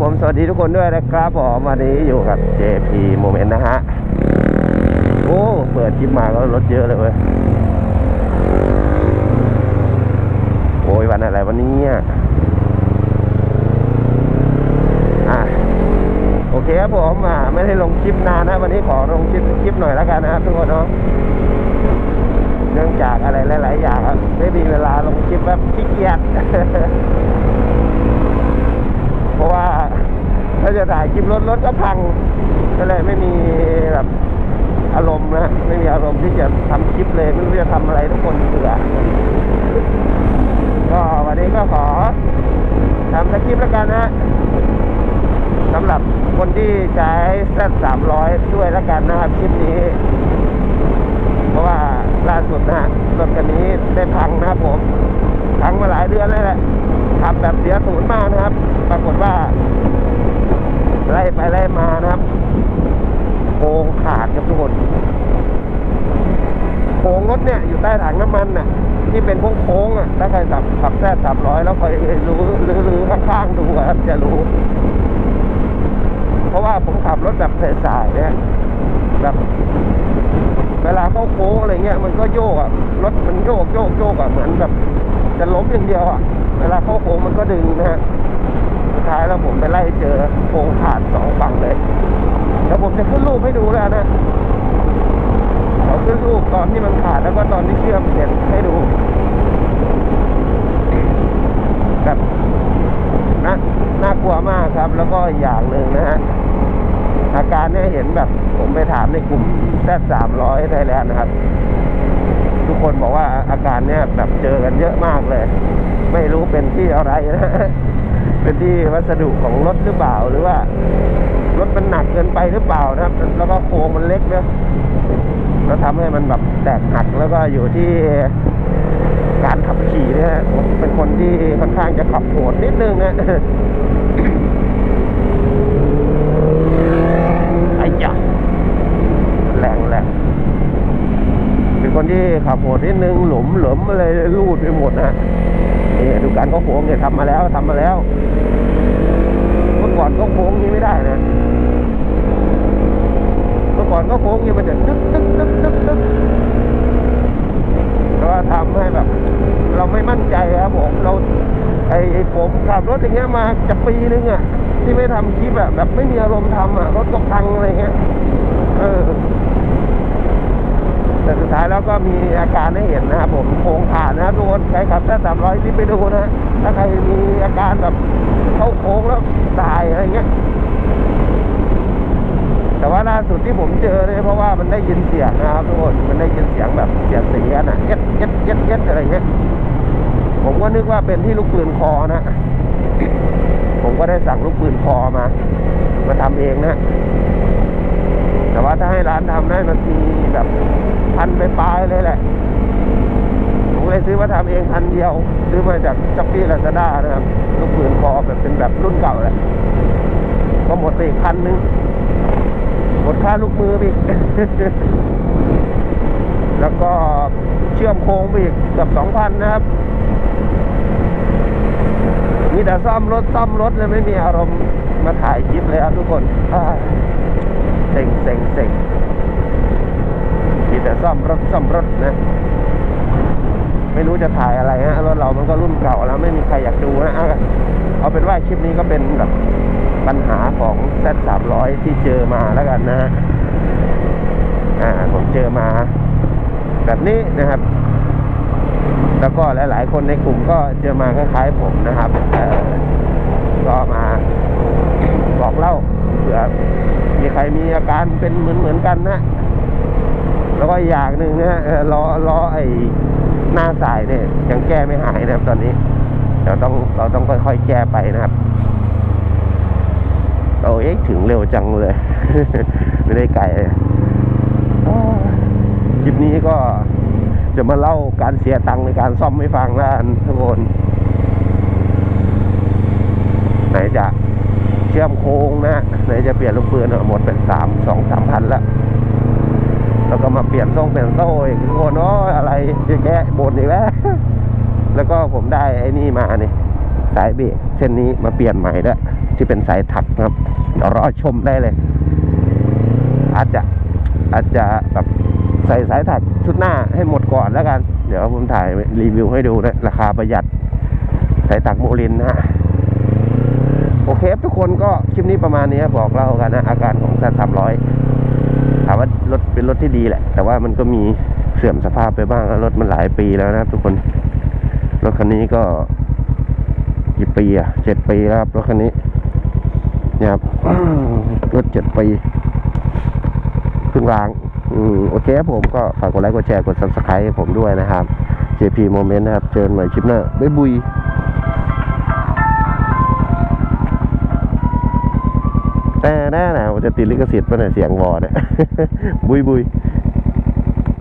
ผมสวัสดีทุกคนด้วยนะครับผมวันนี้อยู่กับ JP Moment นะฮะ โอ้ เปิดคลิปมาก็รถเยอะเลยเว้ยโอ้ยวันอะไรวันนี้อะอะโอเคครับผมอะไม่ได้ลงคลิปนานนะ วันนี้ขอลงคลิปคลิปหน่อยแล้วกันนะครับทุกคนเนาะเนื่องจากอะไรหลาย ๆ อย่างครับไม่มีเวลาลงคลิปแบบขี้เกียจ เพราะว่า ถ้าจะถ่ายคลิปรถรถก็พังก็เลยไม่มีแบบอารมณ์นะไม่มีอารมณ์ที่จะทำคลิปเลยไม่รู้จะทำอะไรทุกคนเบื่อก็วันนี้ก็ขอทำสคลิปแล้วกันนะสำหรับคนที่ใช้แซดสามร้อยด้วยแล้วกันนะครับคลิปนี้ เพราะว่าล่าสุดนะฮะรถคันนี้ได้พังนะครับผม พังมาหลายเดือนแล้วแหละขับแบบเสียศูนย์มากนะครับ ปรากฏว่า ไล่ไปไล่ มานะครับโค้งขาดครับทุกคนโค้งรถเนี่ยอยู่ใต้ถังน้ำมันน่ะ ที่เป็นโค้งอะถ้าใครขับขับแท้สามร้อยแล้วคอยรู้หรือข้างๆดูอะครับจะรู้ เพราะว่าผมขับรถแบบสายๆเนี่ยแบบเวลาเข้าโค้งอะไรเงี้ยมันก็โยกอะรถมันโยกโยกโยกอะเหมือนแบบ จะล้มอย่างเดียวอะ เวลาเข้าโค้งมันก็ดึงนะฮะ ท้ายแล้วผมไปไล่เจอโค้งขาดสองฝั่งเลยแล้วผมจะขึ้นรูปให้ดูแล้วนะเอาขึ้นรูปตอนที่มันขาดแล้วก็ตอนที่เชื่อมเสร็จให้ดูแบบนะน่ากลัวมากครับ แล้วก็อีกอย่างหนึ่งนะฮะอาการเนี่ยเห็นแบบผมไปถามในกลุ่มแซดสามร้อยไทยแลนด์นะครับ ทุกคนบอกว่าอาการเนี่ยแบบเจอกันเยอะมากเลย ไม่รู้เป็นที่อะไรนะ เป็นที่วัสดุของรถหรือเปล่าหรือว่ารถมันหนักเกินไปหรือเปล่านะครับ แล้วก็โครงมันเล็กเนะแล้วทำให้มันแบบแตกหักแล้วก็อยู่ที่การขับขี่นี่ยผมเป็นคนที่ค่อนข้างจะขับโหดนิดนึงนะไอ้ยะแรงแรงเป็นคนที่ขับโหดนิดนึงหลุมหลุมอะไรรูดไปหมดนะ นี่ดูการเขาโค้งเนี่ยทำมาแล้วทำมาแล้วเมื่อก่อนเขาโค้งนี้ไม่ได้นะเมื่อก่อนเขาโค้งนี้มันจะตึ๊กตึ๊กตึ๊กตึ๊กตึ๊กแล้วก็ทำให้แบบ เราไม่มั่นใจครับผมเราไอ้ผมขับรถอย่างเงี้ยมาจะปีนึงอะที่ไม่ทำคลิปแบบแบบไม่มีอารมณ์ทำอะรถตกพังอะไรเงี้ยเออ แต่สุดท้ายแล้วก็มีอาการให้เห็นนะครับผมโค้งขาดนะครับทุกคนใครขับแค่สามร้อยที่ไปดูนะถ้าใครมีอาการแบบเข้าโค้งแล้วตายอะไรเงี้ยแต่ว่าล่าสุดที่ผมเจอเนี่ยเพราะว่ามันได้ยินเสียงนะครับทุกคนมันได้ยินเสียงแบบเสียงเสียงอะเย็ดเย็ดเย็ดเย็ดอะไรเงี้ยผมก็นึกว่าเป็นที่ลูกปืนคอนะ ผมก็ได้สั่งลูกปืนคอมา มาทำเองนะ แต่ว่าถ้าให้ร้านทำได้มันมีแบบพันไปปลายๆเลยแหละ ผมเลย ซื้อมาทำเองพันเดียว ซื้อมาจากช้อปปี้ลาซาด้านะครับลูกปืนคอแบบเป็นแบบรุ่นเก่าแหละก็หมดไปอีกพันหนึ่งหมดค่าลูกมือไปอีกแล้วก็เชื่อมโครงไปอีกเกือบสองพันนะครับมีแต่ซ่อมรถซ่อมรถเลยไม่มีอารมณ์มาถ่ายคลิปเลยครับทุกคนอ่าเซ็งเซ็งเซ็งมีแต่ซ่อมรถซ่อมรถนะ ไม่รู้จะถ่ายอะไรฮะรถเรามันก็รุ่นเก่าแล้วไม่มีใครอยากดูนะเอาเป็นว่าคลิปนี้ก็เป็นแบบปัญหาของ Z สามร้อยที่เจอมาแล้วกันนะฮะอ่าผมเจอมา แบบนี้นะครับ แล้วก็หลาย ๆ คนในกลุ่มก็เจอมาคล้ายๆผมนะครับก็มาบอกเล่าเผื่อมีใครมีอาการเป็นเหมือนเหมือนๆกันนะ แล้วก็อย่างหนึ่งนะเอ่อล้อล้อไอ้ หน้าสายเนี่ยยังแก้ไม่หายนะครับตอนนี้เราต้องเราต้องค่อยๆแก้ไปนะครับโอ้ยถึงเร็วจังเลย ไม่ได้ไกลคลิปนี้ก็จะมาเล่าการเสียตังค์ในการซ่อมให้ฟังแล้วกันทุกคนไหนจะเชื่อมโค้งนะไหนจะเปลี่ยนลูกปืนหมดเป็นสามสองสามพันแล้ว เปลี่ยนทรงเปลี่ยนโซ่อีกทุกคนโอ้ยอะไรเยอะแยะบ่นอีกแล้ว แล้วก็ผมได้ไอ้นี่มาเนี่ยสายเบรกเส้นนี้มาเปลี่ยนใหม่ด้วยที่เป็นสายถักนะครับเดี๋ยวรอชมได้เลย อาจจะอาจจะแบบใส่สายถักชุดหน้าให้หมดก่อนแล้วกัน เดี๋ยวผมถ่ายรีวิวให้ดูนะราคาประหยัดสายถักโมลินนะฮะโอเคทุกคนก็คลิปนี้ประมาณนี้บอกเล่ากันนะอาการของแซสามร้อย ถามว่ารถเป็นรถที่ดีแหละ แต่ว่ามันก็มีเสื่อมสภาพไปบ้างรถมันหลายปีแล้วนะครับ ทุกคน รถคันนี้ก็กี่ปีอะเจ็ดปีแล้วครับรถคันนี้นี่ยครับรถเจ็ดปีเพิ่งล้างอืมโอเคผมก็ฝากกดไลค์กดแชร์กด subscribe ให้ผมด้วยนะครับ JP Moment นะครับ เจอกันใหม่คลิปหน้าบ๊ายบุย จะติดลิขสิทธิ์ป่ะเนี่ยเสียงวอเนี่ย บุยบุย